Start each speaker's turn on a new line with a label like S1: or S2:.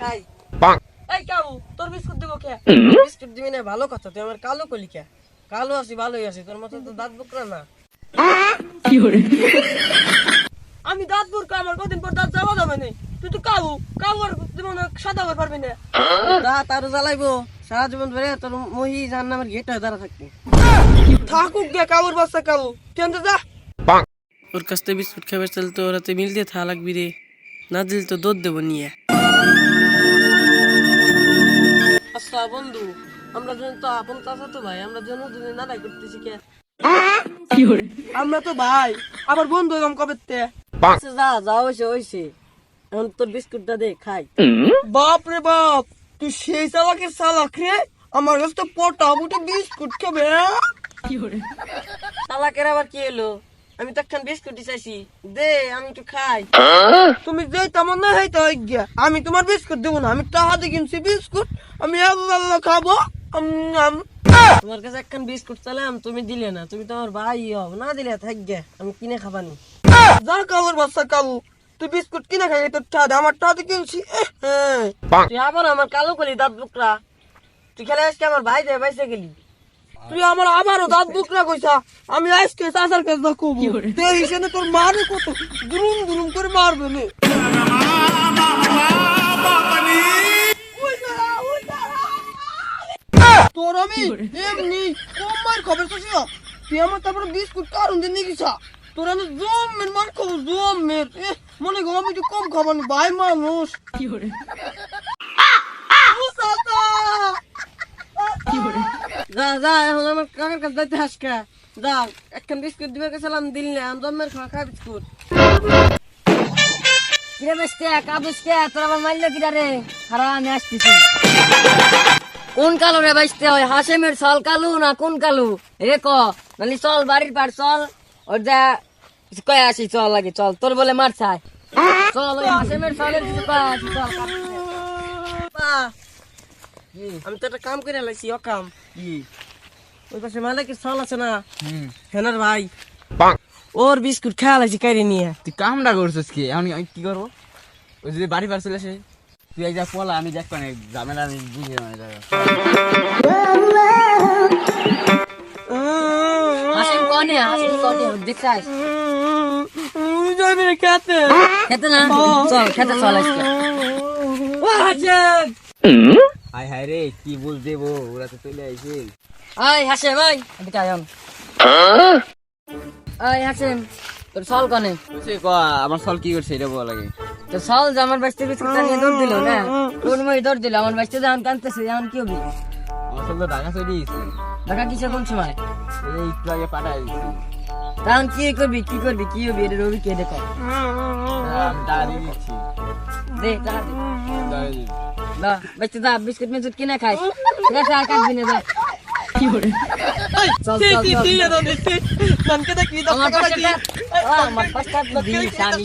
S1: খাই। এই কাউ তোর বিস্কুট দিব কে? বিস্কুট দিবি না ভালো কথা তুই আমার কালো কলি কে? কালো আছি ভালোই আছি তোর মতো তো দাঁত বুকরা না। আমি দাঁত বুরকা আমার কদিন পর দাঁত যাওয়া যাবে না তুই তো কাউ কাউ আর জীবন সাদা হয়ে পারবি না। দাঁত আরও জ্বালাইবো সারা জীবন ধরে তোর মহি জান নামের গেট হয়ে দাঁড়া থাকব। থাকুক গে কাউর বাচ্চা কাউ কেন যা। ওর কাছ থেকে বিস্কুট খাবার চল তো ওরাতে মিল দিয়ে থা লাগবি রে। না দিল তো দুধ দেবো নিয়ে। বন্ধু আমরা যেন তো আপন চাচা তো ভাই আমরা যেন দুজনে নাড়াই করতেছি কে? আমরা তো ভাই আবার বন্ধু এরকম কবে আচ্ছা, যা যা হয়েছে হয়েছে এখন তোর বিস্কুটটা দে খাই। বাপ রে বাপ তুই সেই চালাকের চালাক রে? আমার কাছে তো পটা বুটে বিস্কুট খাবে হ্যাঁ? চালাকের আবার কি এলো আমি তো একখান বিস্কুটই চাইছি। দে আমি একটু খাই। তুমি যে তেমন না হয় তো গিয়া আমি তোমার বিস্কুট দেবো না। আমি টাকা দিয়ে কিনছি বিস্কুট আমি আল্লাহ খাব। তোমার কাছে একখান বিস্কুট চালাম তুমি দিলে না। তুমি তো আমার ভাই হও না দিলে থাক গে আমি কিনে খাবানি। যা কাবুর বাচ্চা কাবু তুই বিস্কুট কিনে খাই তোর টাকা দে, আমার টাকা দিয়ে কিনছি। হ্যাঁ। তুই আবার আমার কালো কলি দাঁত বুকরা। তুই খেলে আজকে আমার ভাই দিয়ে বাইসে গেলি। তুই আমার আবারও দাঁত বুকরা কইছা। আমি আজকে চাচার কাছে দেখ হিসেবে তোর মারে কত দুরুম দুরুম করে মারবে নে তোর আমি এমনি কম মার খবর তো। ছিল তুই আমার তারপরে বিস্কুট কারণ দিয়ে নিয়ে গেছা। তোর আমি জম মের মার খাব জম মের মনে গো আমি তো কম খাবার ভাই মানুষ ও চাচা! যা যা, এখন আমার কাকার কাছে যাইতে একখান বিস্কুট দিবে গেছিলাম দিল না খাওয়া খা বিস্কুট।
S2: কিরে বেসতে কাবুস কে তোর আবার মারলো রে? হারা আমি কোন কালো রে বাইসতে হয় হাসেমের চল কালু না কোন কালু? রে ক, নালি চল, বাড়ির পার চল। ওর যা, কয়ে আসি, চল লাগে চল, তোর বলে মার চাই চল, ওই হাসেমের চলের কিছু কয়ে আসি, চল
S1: আমি তো একটা কাম করে লাইছি ও কাম। ওই পাশে মালিকের চল আছে না। হেনার ভাই। ওর বিস্কুট খেয়া লাইছি কাইরে নিয়ে।
S3: তুই কামটা করছিস কি? আমি কি করব? ওই যদি বাড়ি পার চলে আসে। তুই এক যা পলা আমি দেখব না ঝামেলা আমি বুঝি না এটা।
S2: হাসেম কনে হাসেম কনে দেখাই
S1: যাবি না খেতে।
S2: খেতে না? চল খেতে চল আজকে।
S3: হায় হায় রে কি বুঝ দেবো? ওরা তো চলে আইছে
S2: আয় হাসেম আয়। এদিকে আয় আম। আয় হাসেম তোর চল কনে?
S3: সে ক আমার সল কি করছে এটা বলা লাগে
S2: তো সল যে আমার বাচ্চা বিস্কুটটা নিয়ে দৌড় দিল না কোন মই দৌড় দিল আমার বাচ্চা যখন কানতেছে কি হবে?
S3: আমার সল তো ঢাকা চলে গেছে।
S2: দেখা কিসে কোন সময়?
S3: এই একটু আগে পাঠাই
S2: তখন কি করবি কি করবি কি হবে? এটা রবি কে দেখো
S3: দিয়ে দিচ্ছি।
S2: দে টাকা দা বাচ্চা দা বিস্কুট মিস্কুট কিনে খাই। ঠিক আছে আর কাটবি না চল চল চল। আমার পাশে দিস আমি?